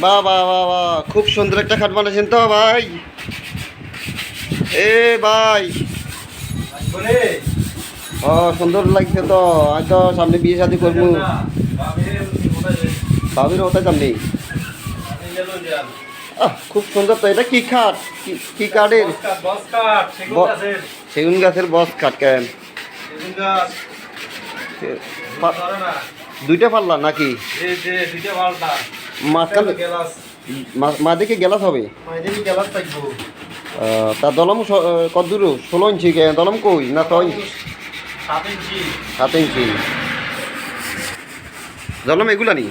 বাহ বাহ বাহ বাহ। খুব সুন্দর একটা খাট বানাইছেন তো ভাই। এ ভাই। ও সুন্দর লাগছে তো। আজ তো সামনে বিয়ে শাদি করব। ভাবির ওটাই সামনে আহ খুব সুন্দর তো। এটা কি খাট? কি- কাঠের? সেগুন গাছের বস খাট কেন? দুইটা পাল্লা নাকি? মাঝখানে মা- মাঝদিকে গেলাস হবে। আহ, তা দলম কত দূর? ষোলো ইঞ্চি দলম কই না ছয় ইঞ্চি? সাত ইঞ্চি। দলম এগুলা নি?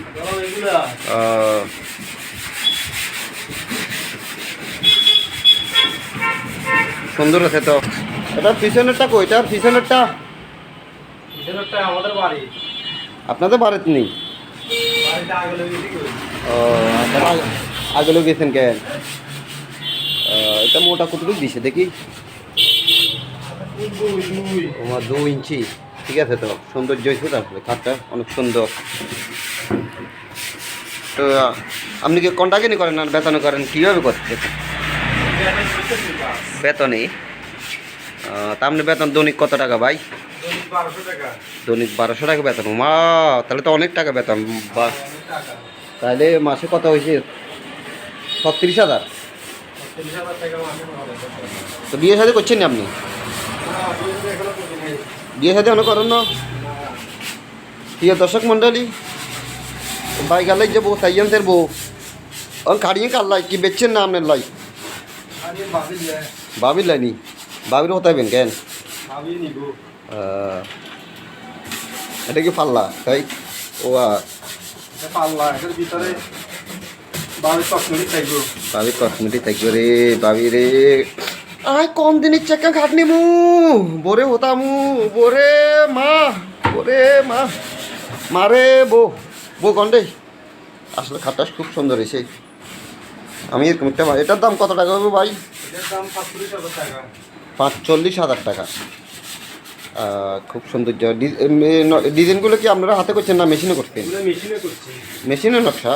সুন্দর আছে তো। এটা পিছনেরটা কই? এটা পিছনেরটা? আমাদের বাড়ি। আপনাদের বাড়িতে নেই ও গেছেন কেন এটা মোটা কতটুকু দিছে দেখি? তোমার দু ইঞ্চি। ঠিক আছে তো, সৌন্দর্য হয়েছে তারপরে খাটটা অনেক সুন্দর। তো, আপনি কি কন্টাক্টই করেন আর বেতনে করেন, কীভাবে করতে? বেতনে তা আপনি বেতন দৈনিক কত টাকা ভাই? দৈনিক বারোশো টাকা বেতন। মা তাহলে তো অনেক টাকা বেতন বা তাহলে মাসে কত হয়েছে? ছত্রিশ হাজার? তো বিয়ে সাথে করছেন না আপনি? বিয়ে সাথে অনেক করেন। না? প্রিয় দর্শক মন্ডলী ভাই গালাই যে বউ? সাইয়েন্সের বউ। খাড়িয়ে কাল্লাই কি বেচছেন না আপনার লাই? বাবির লাইনি বাবির হতাইবেন কেন? এটা কি পাল্লা? তাই? ও পাল্লা এটার ভিতরে বাবি চকমুড়ি থাকব। রে বাবি রে। আয় কম দিনের চেকা খাটনি মু বোরে হতামু বোরে মা বোরে মা। মারে বো বো গন্ডে। আসলে খাটটা খুব সুন্দর হয়েছে। আমি এরকম একটা এটার দাম কত টাকা হবে ভাই? এটার দাম পাঁচচল্লিশ হাজার টাকা। পাঁচচল্লিশ হাজার টাকা। আহ, খুব ন- ডিজাইনগুলো কি আপনারা হাতে করছেন না মেশিনে করছেন? মেশিনে নকশা?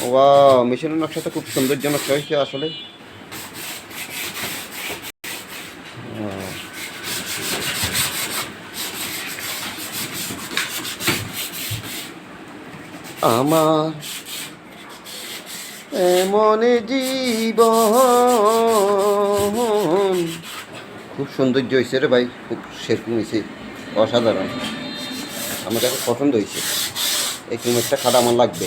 ওয়া মেশিনের নকশা তো খুব সৌন্দর্য নকশা হয়েছে আসলে। আমার এমন জীবন খুব সৌন্দর্য হয়েছে রে ভাই, খুব সেরকম হয়েছে অসাধারণ। আমার কাছে পছন্দ হয়েছে এই কুমেরটা খাটা আমার লাগবে।